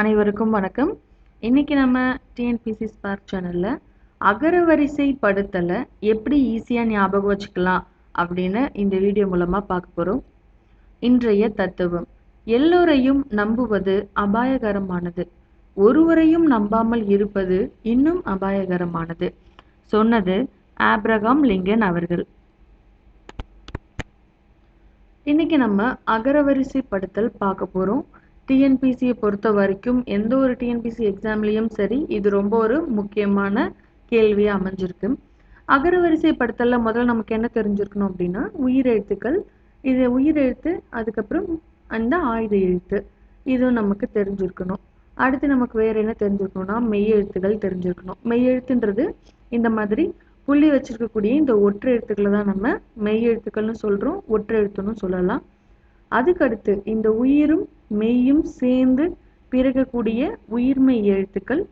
அனைவருக்கும் வணக்கம். இன்னைக்கு நம்ம டிஎன்பிசி ஸ்பார்க் சேனல்ல அகரவரிசை படுத்தலை எப்படி ஈஸியாக ஞாபகம் வச்சுக்கலாம் அப்படின்னு இந்த வீடியோ மூலமா பார்க்க போறோம். இன்றைய தத்துவம் எல்லோரையும் நம்புவது அபாயகரமானது. ஒருவரையும் நம்பாமல் இருப்பது இன்னும் அபாயகரமானது. சொன்னது ஆப்ரகாம் லிங்கன் அவர்கள். இன்னைக்கு நம்ம அகரவரிசை படுத்தல் பார்க்க போறோம். டிஎன்பிசியை பொறுத்த வரைக்கும் எந்த ஒரு டிஎன்பிசி எக்ஸாம்லேயும் சரி இது ரொம்ப ஒரு முக்கியமான கேள்வியாக அமைஞ்சிருக்கு. அகரவரிசை முதல்ல நமக்கு என்ன தெரிஞ்சிருக்கணும் அப்படின்னா உயிரெழுத்துக்கள் இது உயிரெழுத்து அதுக்கப்புறம் அந்த ஆயுத எழுத்து. இதுவும் நமக்கு தெரிஞ்சிருக்கணும். அடுத்து நமக்கு வேற என்ன தெரிஞ்சிருக்கணும்னா மெய்யெழுத்துகள் தெரிஞ்சிருக்கணும். மெய்யெழுத்துன்றது இந்த மாதிரி புள்ளி வச்சிருக்கக்கூடிய இந்த ஒற்றை எழுத்துக்களை தான் நம்ம மெய்யெழுத்துக்கள்னு சொல்றோம் ஒற்றை எழுத்துன்னு சொல்லலாம். அதுக்கடுத்து இந்த உயிரும் மெய்யும் சேர்ந்து பிறக்கக்கூடிய உயிர்மெய் எழுத்துக்கள்.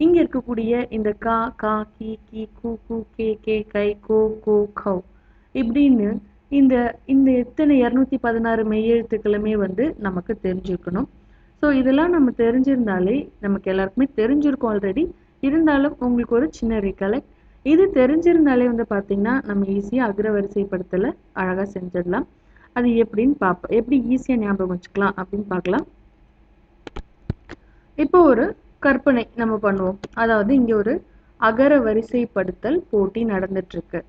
இங்க இருக்கக்கூடிய இந்த கா கா கி கி கு கு கே கே கை கோ கோ கௌ இப்படின்னு இந்த இந்த எத்தனை இரநூத்தி பதினாறு மெய்யெழுத்துக்களுமே வந்து நமக்கு தெரிஞ்சிருக்கணும். ஸோ இதெல்லாம் நம்ம தெரிஞ்சிருந்தாலே நமக்கு எல்லாருக்குமே தெரிஞ்சிருக்கும் ஆல்ரெடி இருந்தாலும் உங்களுக்கு ஒரு சின்ன ரிகலெக்ட் இது தெரிஞ்சிருந்தாலே வந்து பார்த்தீங்கன்னா நம்ம ஈஸியாக அக்ரவரிசைப்படுத்தலை அழகாக செஞ்சிடலாம். அது எப்படின்னு பார்ப்போம் எப்படி ஈஸியாக ஞாபகம் வச்சுக்கலாம் அப்படின்னு பார்க்கலாம் இப்போ ஒரு கற்பனை நம்ம பண்ணுவோம். அதாவது இங்க ஒரு அகர வரிசைப்படுத்தல் போட்டி நடந்துட்டு இருக்கு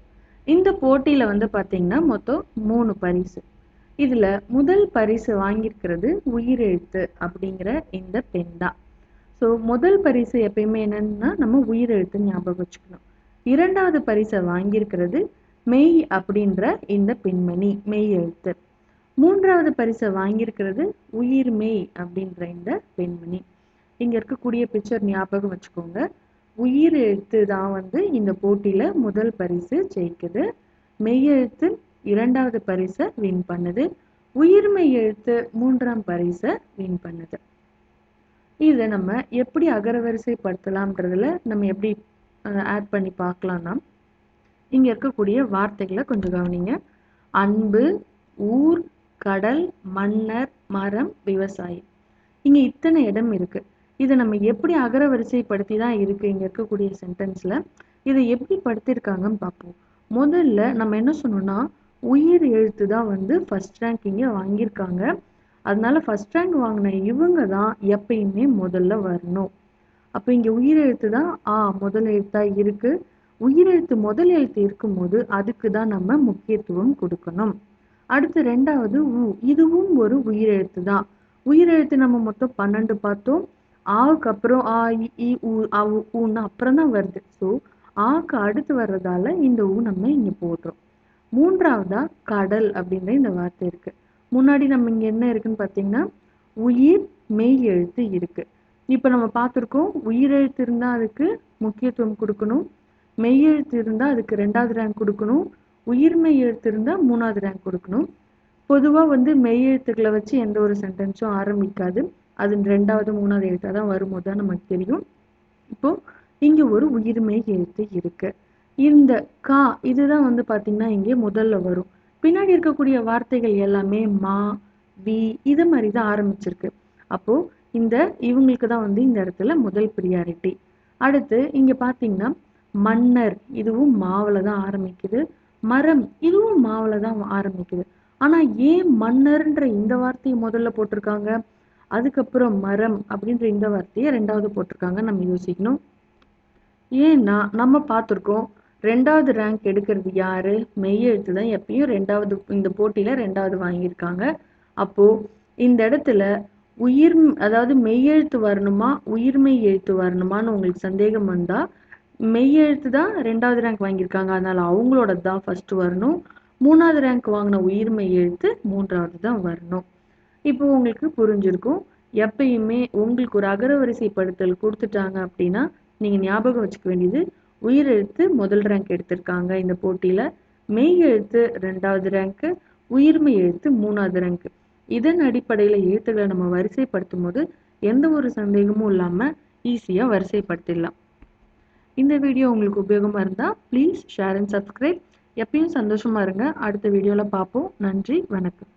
இந்த போட்டியில வந்து பாத்தீங்கன்னா மொத்தம் மூணு பரிசு. இதுல முதல் பரிசு வாங்கியிருக்கிறது உயிரெழுத்து அப்படிங்கிற இந்த பெண் தான். ஸோ முதல் பரிசு எப்பயுமே என்னன்னா நம்ம உயிரெழுத்து ஞாபகம் வச்சுக்கணும். இரண்டாவது பரிசை வாங்கியிருக்கிறது மெய் அப்படின்ற இந்த பெண்மணி மெய் எழுத்து. மூன்றாவது பரிசை வாங்கியிருக்கிறது உயிர் மெய் அப்படின்ற இந்த பெண்மணி. இங்க இருக்கக்கூடிய பிக்சர் ஞாபகம் வச்சுக்கோங்க. உயிர் எழுத்து தான் வந்து இந்த போட்டியில முதல் பரிசு ஜெயிக்குது. மெய்யெழுத்து இரண்டாவது பரிசை வின் பண்ணுது. உயிர்மை எழுத்து மூன்றாம் பரிசை வின் பண்ணுது. இதை நம்ம எப்படி அகரவரிசைப்படுத்தலாம்ன்றதுல நம்ம எப்படி ஆட் பண்ணி பார்க்கலாம்னா இங்கே இருக்கக்கூடிய வார்த்தைகளை கொஞ்சம் கவனிங்க. அன்பு ஊர் கடல் மன்னர் மரம் விவசாயி. இங்கே இத்தனை இடம் இருக்குது இதை நம்ம எப்படி அகரவரிசைப்படுத்தி தான் இருக்குது இங்கே இருக்கக்கூடிய சென்டென்ஸில் இதை எப்படி படுத்திருக்காங்கன்னு பார்ப்போம். முதல்ல நம்ம என்ன சொன்னோம்னா உயிர் எழுத்து தான் வந்து ஃபர்ஸ்ட் ரேங்க் இங்கே வாங்கியிருக்காங்க. அதனால ஃபஸ்ட் ரேங்க் வாங்கின இவங்க தான் எப்பயுமே முதல்ல வரணும். அப்போ இங்கே உயிர் எழுத்து தான் ஆ முதல் எழுத்தாக இருக்குது உயிரெழுத்து முதல் எழுத்து இருக்கும்போது அதுக்கு தான் நம்ம முக்கியத்துவம் கொடுக்கணும். அடுத்து ரெண்டாவது உ. இதுவும் ஒரு உயிரெழுத்து தான். உயிரெழுத்து நம்ம மொத்தம் பன்னெண்டு பார்த்தோம். ஆவுக்கு அப்புறம் ஆ இ உ அவு ஊன்னு அப்புறம் தான் வருது. ஸோ ஆக்கு அடுத்து வர்றதால இந்த ஊ நம்ம இங்க போடுறோம். மூன்றாவதா கடல் அப்படின்ற இந்த வார்த்தை இருக்கு. முன்னாடி நம்ம இங்க என்ன இருக்குன்னு பார்த்தீங்கன்னா உயிர் மெய் எழுத்து இருக்கு. இப்போ நம்ம பார்த்துருக்கோம் உயிரெழுத்து இருந்தால் அதுக்கு முக்கியத்துவம் கொடுக்கணும். மெய்யெழுத்து இருந்தால் அதுக்கு ரெண்டாவது ரேங்க் கொடுக்கணும். உயிர்மெய் எழுத்து இருந்தால் மூணாவது ரேங்க் கொடுக்கணும். பொதுவாக வந்து மெய்யெழுத்துக்களை வச்சு எந்த ஒரு சென்டென்ஸும் ஆரம்பிக்காது. அது ரெண்டாவது மூணாவது எழுத்தாக தான் வரும்போது தான் நமக்கு தெரியும். இப்போது இங்கே ஒரு உயிர்மெய் எழுத்து இருக்கு. இந்த கா இதுதான் வந்து பார்த்திங்கன்னா இங்கே முதல்ல வரும். பின்னாடி இருக்கக்கூடிய வார்த்தைகள் எல்லாமே மா வி இது மாதிரி தான் ஆரம்பிச்சிருக்கு. அப்போது இந்த இவங்களுக்கு தான் வந்து இந்த இடத்துல முதல் ப்ரியாரிட்டி அடுத்து இங்கே பார்த்தீங்கன்னா மன்னர் இதுவும் மாவில் தான் ஆரம்பிக்குது. மரம் இதுவும் மாவில் தான் ஆரம்பிக்குது. ஆனா ஏன் மன்னர்ன்ற இந்த வார்த்தையை முதல்ல போட்டிருக்காங்க? அதுக்கப்புறம் மரம் அப்படின்ற இந்த வார்த்தையை ரெண்டாவது போட்டிருக்காங்க. நம்ம யோசிக்கணும். ஏன்னா நம்ம பார்த்துருக்கோம் ரெண்டாவது ரேங்க் எடுக்கிறது யாரு? மெய்யெழுத்து தான் எப்பயும் ரெண்டாவது இந்த போட்டியில ரெண்டாவது வாங்கியிருக்காங்க. அப்போ இந்த இடத்துல உயிர் அதாவது மெய்யெழுத்து வரணுமா? உயிர்மெய் எழுத்து வரணுமான்னு உங்களுக்கு சந்தேகம் வந்தா மெய்யெழுத்து தான் ரெண்டாவது ரேங்க் வாங்கியிருக்காங்க. அதனால அவங்களோட தான் ஃபர்ஸ்ட் வரணும். மூணாவது ரேங்க் வாங்கின உயிர்மெய் எழுத்து மூன்றாவது தான் வரணும். இப்போ உங்களுக்கு புரிஞ்சிருக்கும். எப்பயுமே உங்களுக்கு ஒரு அகரவரிசைப்படுத்தல் கொடுத்துட்டாங்க அப்படின்னா நீங்கள் ஞாபகம் வச்சுக்க வேண்டியது உயிரெழுத்து முதல் ரேங்க் எடுத்திருக்காங்க இந்த போட்டியில். மெய் எழுத்து ரெண்டாவது ரேங்க்கு உயிர்மெய் எழுத்து மூணாவது ரேங்க்கு இதன் அடிப்படையில் எழுத்துக்களை நம்ம வரிசைப்படுத்தும் போது எந்த ஒரு சந்தேகமும் இல்லாமல் ஈஸியாக வரிசைப்படுத்திடலாம். இந்த வீடியோ உங்களுக்கு உபயோகமாக இருந்தால் ப்ளீஸ் ஷேர் அண்ட் சப்ஸ்கிரைப் எப்பயும் சந்தோஷமாக இருங்க. அடுத்த வீடியோவில் பார்ப்போம். நன்றி வணக்கம்.